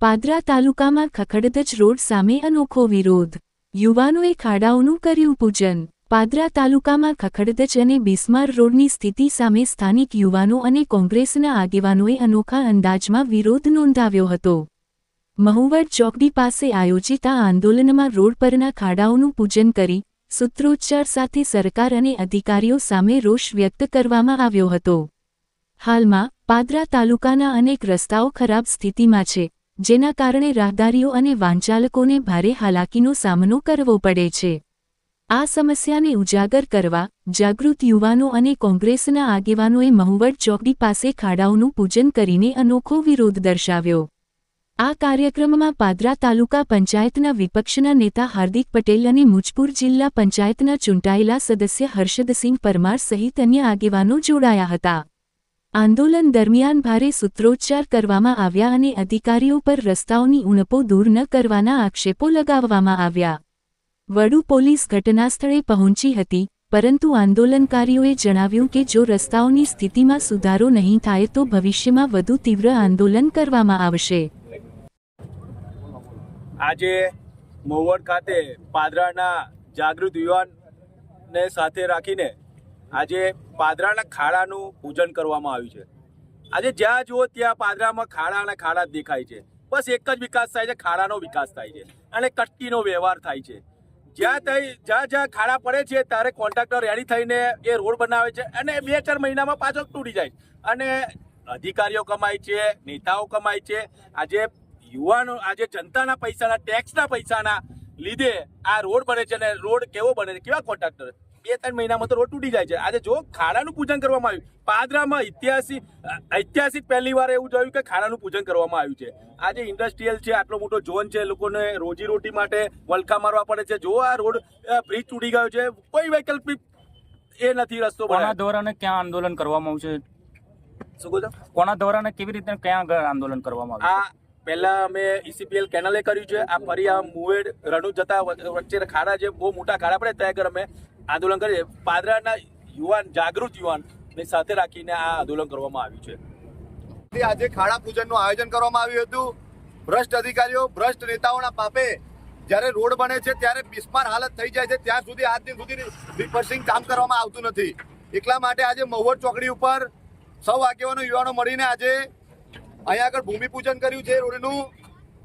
પાદરા તાલુકામાં ખખડધજ રોડ સામે અનોખો વિરોધ. યુવાનોએ ખાડાઓનું કર્યું પૂજન. પાદરા તાલુકામાં ખખડધજ અને બિસ્માર રોડની સ્થિતિ સામે સ્થાનિક યુવાનો અને કોંગ્રેસના આગેવાનોએ અનોખા અંદાજમાં વિરોધ નોંધાવ્યો હતો. મહુવડ ચોકડી પાસે આયોજિત આ આંદોલનમાં રોડ પરના ખાડાઓનું પૂજન કરી, સૂત્રોચ્ચાર સાથે સરકાર અને અધિકારીઓ સામે રોષ વ્યક્ત કરવામાં આવ્યો હતો. હાલમાં પાદરા તાલુકાના અનેક રસ્તાઓ ખરાબ સ્થિતિમાં છે. જેના કારણે રાહદારીઓ અને વાહનચાલકોને ભારે હાલાકીનો સામનો કરવો પડે છે. આ સમસ્યાને ઉજાગર કરવા, જાગૃત યુવાનો અને કોંગ્રેસના આગેવાનોએ મહુવડ ચોકડી પાસે ખાડાઓનું પૂજન કરીને અનોખો વિરોધ દર્શાવ્યો. આ કાર્યક્રમમાં પાદરા તાલુકા પંચાયતના વિપક્ષના નેતા હાર્દિક પટેલ અને મુજપુર જિલ્લા પંચાયતના ચૂંટાયેલા સદસ્ય હર્ષદસિંહ પરમાર સહિત અન્ય આગેવાનો જોડાયા હતા. આંદોલન દરમિયાન ભારે સૂત્રોચ્ચાર કરવામાં આવ્યા અને અધિકારીઓ પર રસ્તાઓની ઉણપો દૂર ન કરવાના આક્ષેપો લગાવવામાં આવ્યા. વડુ પોલીસ ઘટનાસ્થળે પહોંચી હતી, પરંતુ આંદોલનકારીઓએ જણાવ્યું કે જો રસ્તાઓની સ્થિતિમાં સુધારો નહીં થાય તો ભવિષ્યમાં વધુ તીવ્ર આંદોલન કરવામાં આવશે. આજે મોવડ ખાતે પાદરાના જાગૃત યુવાનને સાથે રાખીને આજે પાદરાના ખાડાનું પૂજન કરવામાં આવ્યું છે. આજે જ્યાં જુઓ ત્યાં પાદરામાં ખાડા અને ખાડા જ દેખાય છે. બસ એક જ વિકાસ થાય છે, ખાડાનો વિકાસ થાય છે અને કટકીનો વ્યવહાર થાય છે. જ્યાં ત્યાં જ્યાં જ્યાં ખાડા પડે છે ત્યારે કોન્ટ્રાક્ટર રેડી થઈને એ રોડ બનાવે છે અને બે ચાર મહિનામાં પાછો તૂટી જાય. અને અધિકારીઓ કમાય છે, નેતાઓ કમાય છે. આજે યુવાનો, આજે જનતાના પૈસાના ટેક્સના પૈસાના લીધે આ રોડ બને છે અને રોડ કેવો બને છે? કેવા કોન્ટ્રાક્ટર? બે ત્રણ મહિનામાં તો રોડ તૂટી જાય છે. આજે જો ખાડાનું પૂજન કરવામાં આવ્યું પાદરામાં ઐતિહાસિક ઐતિહાસિક પહેલી વાર એવું જોયું કે ખાડાનું પૂજન કરવામાં આવ્યું છે. આજે ઇન્ડસ્ટ્રીયલ છે આટલો મોટો ઝોન છે લોકોને રોજીરોટી માટે વલખા મારવા પડે છે. જો આ રોડ બ્રિજ તૂટી ગયો છે કોઈ વૈકલ્પિક એ નથી રસ્તો કોના. ધોરણે ક્યાં આંદોલન કરવામાં આવશે? શું કહો કોના ધોરણે કેવી રીતે ક્યાં આગળ આંદોલન કરવામાં આવ્યું આ પહેલા અમે ઈસીપીએલ કેનલે કર્યું છે. આ ફરી આ મુવેડ રણુ જતા વચ્ચે ખાડા જે બહુ મોટા ખાડા પડે ત્યાં આગળ અમે આંદોલન કરીએ પાદરાના યુવાન, જાગૃત યુવાન ને સાથે રાખીને આ આંદોલન કરવામાં આવ્યું છે. આજે ખાડા પૂજનનું આયોજન કરવામાં આવ્યું હતું. ભ્રષ્ટ અધિકારીઓ, ભ્રષ્ટ નેતાઓના પાપે જ્યારે રોડ બને છે, ત્યારે બિસ્માર હાલત થઈ જાય છે. ત્યાં સુધી આજ દિન સુધી રિપર્સિંગ કામ કરવામાં આવતું નથી. એટલા માટે આજે મહુવડ ચોકડી ઉપર સૌ આગેવાનો, યુવાનો મળીને આજે અહીંયા આગળ ભૂમિપૂજન કર્યું છે રોડનું.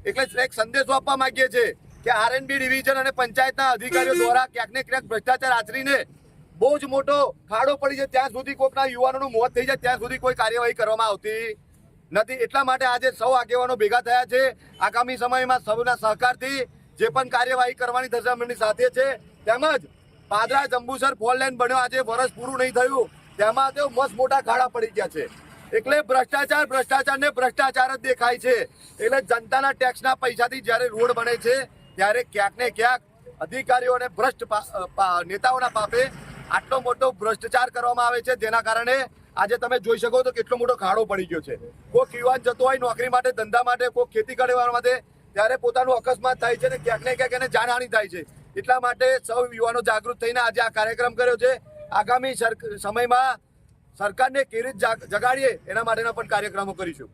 એટલે એક સંદેશો આપવા માંગીએ છીએ. કે આરએનબી ડિવિઝન અને પંચાયતના અધિકારીઓ દ્વારા ક્યાંક ને ક્યાંક ભ્રષ્ટાચાર આચરીને બહુ જ મોટો ખાડો પડી જાય ત્યાં સુધી કોઈકના યુવાનોનું મોત થઈ જાય, ત્યાં સુધી કોઈ કાર્યવાહી કરવામાં આવતી નથી. એટલા માટે આજે સૌ આગેવાનો ભેગા થયા છે. આગામી સમયમાં સૌના સહકારથી જે પણ કાર્યવાહી કરવાની એમની સાથે છે, તેમજ પાદરા જંબુસર ફોર લાઈન બન્યો. આજે વર્ષ પૂરું નહીં થયું. તેમાં તેઓ મસ્ત મોટા ખાડા પડી ગયા છે. એટલે ભ્રષ્ટાચાર ભ્રષ્ટાચાર ને ભ્રષ્ટાચાર જ દેખાય છે. એટલે જનતાના ટેક્સના પૈસાથી જ્યારે રોડ બને છે ત્યારે ક્યાંક ને ક્યાંક અધિકારીઓ અને ભ્રષ્ટ નેતાઓના પાપે આટલો મોટો ભ્રષ્ટાચાર કરવામાં આવે છે. જેના કારણે આજે તમે જોઈ શકો તો કેટલો મોટો ખાડો પડી ગયો છે. કોઈક યુવાન જતો હોય નોકરી માટે, ધંધા માટે કોઈક ખેતી કરવા માટે, ત્યારે પોતાનું અકસ્માત થાય છે ને ક્યાંક ને ક્યાંક એને જાનહાની થાય છે. એટલા માટે સૌ યુવાનો જાગૃત થઈને આજે આ કાર્યક્રમ કર્યો છે. આગામી સમયમાં સરકારને કેવી રીતે જાગ- જગાડીએ એના માટેના પણ કાર્યક્રમો કરીશું.